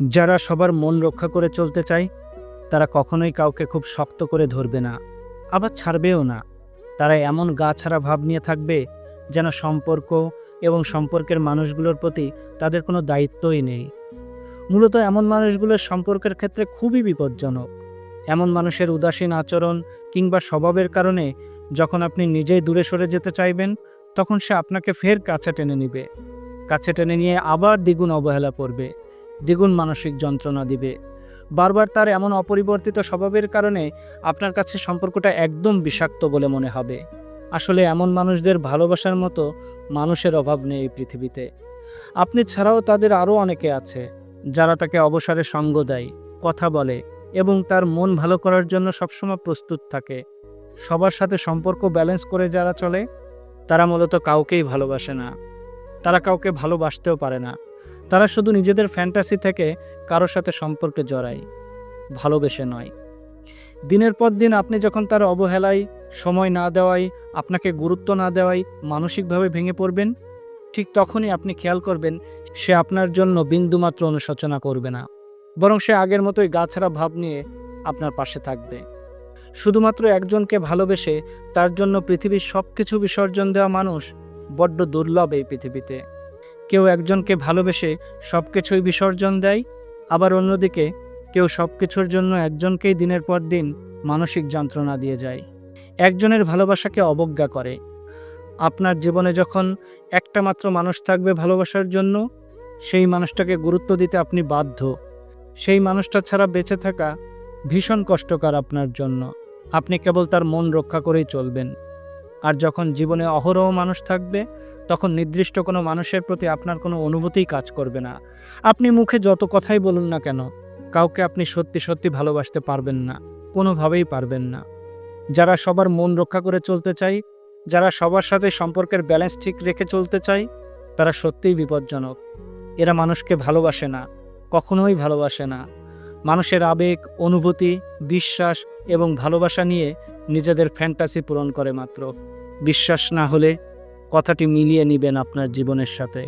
যারা সবার মন রক্ষা করে চলতে চায়, তারা কখনোই কাউকে খুব শক্ত করে ধরবে না, আবার ছাড়বেও না। তারা এমন গা ছাড়া ভাব নিয়ে থাকবে যেন সম্পর্ক এবং সম্পর্কের মানুষগুলোর প্রতি তাদের কোনো দায়িত্বই নেই। মূলত এমন মানুষগুলোর সম্পর্কের ক্ষেত্রে খুবই বিপজ্জনক। এমন মানুষের উদাসীন আচরণ কিংবা স্বভাবের কারণে যখন আপনি নিজেই দূরে সরে যেতে চাইবেন, তখন সে আপনাকে ফের কাছে টেনে নিবে। কাছে টেনে নিয়ে আবার দ্বিগুণ অবহেলা করবে। দ্বিগুণ মানসিক যন্ত্রণা দিবে। বারবার তার এমন অপরিবর্তিত স্বভাবের কারণে আপনার কাছে সম্পর্কটা একদম বিষাক্ত বলে মনে হবে। আসলে এমন মানুষদের ভালোবাসার মতো মানুষের অভাব নেই এই পৃথিবীতে। আপনি ছাড়াও তাদের আরও অনেকে আছে, যারা তাকে অবসরে সঙ্গ দেয়, কথা বলে এবং তার মন ভালো করার জন্য সবসময় প্রস্তুত থাকে। সবার সাথে সম্পর্ক ব্যালেন্স করে যারা চলে, তারা মূলত কাউকেই ভালোবাসে না। তারা কাউকে ভালোবাসতেও পারে না। তারা শুধু নিজেদের ফ্যান্টাসি থেকে কারোর সাথে সম্পর্কে জড়ায়, ভালোবেসে নয়। দিনের পর দিন আপনি যখন তার অবহেলায় সময় না দেওয়ায়, আপনাকে গুরুত্ব না দেওয়ায় মানসিকভাবে ভেঙে পড়বেন, ঠিক তখনই আপনি খেয়াল করবেন, সে আপনার জন্য বিন্দুমাত্র অনুশোচনা করবে না, বরং সে আগের মতোই গাছাড়া ভাব নিয়ে আপনার পাশে থাকবে। শুধুমাত্র একজনকে ভালোবেসে তার জন্য পৃথিবীর সব কিছু বিসর্জন দেওয়া মানুষ বড্ড দুর্লভ এই পৃথিবীতে। কেউ একজনকে ভালোবেসে সব কিছুই বিসর্জন দেয়, আবার অন্যদিকে কেউ সব কিছুর জন্য একজনকেই দিনের পর দিন মানসিক যন্ত্রণা দিয়ে যায়। একজনের ভালোবাসাকে অবজ্ঞা করে। আপনার জীবনে যখন একটা মাত্র মানুষ থাকবে ভালোবাসার জন্য, সেই মানুষটাকে গুরুত্ব দিতে আপনি বাধ্য। সেই মানুষটা ছাড়া বেঁচে থাকা ভীষণ কষ্টকর আপনার জন্য। আপনি কেবল তার মন রক্ষা করেই চলবেন। আর যখন জীবনে অহরহ মানুষ থাকবে, তখন নির্দিষ্ট কোনো মানুষের প্রতি আপনার কোনো অনুভূতিই কাজ করবে না। আপনি মুখে যত কথাই বলুন না কেন, কাউকে আপনি সত্যি সত্যি ভালোবাসতে পারবেন না, কোনোভাবেই পারবেন না। যারা সবার মন রক্ষা করে চলতে চায়, যারা সবার সাথে সম্পর্কের ব্যালেন্স ঠিক রেখে চলতে চায়, তারা সত্যিই বিপজ্জনক। এরা মানুষকে ভালোবাসে না, কখনোই ভালোবাসে না। মানুষের আবেগ, অনুভূতি, বিশ্বাস এবং ভালোবাসা নিয়ে নিজেদের ফ্যান্টাসি পূরণ করে মাত্র। বিশ্বাস না হলে কথাটি মিলিয়ে নেবেন আপনার জীবনের সাথে।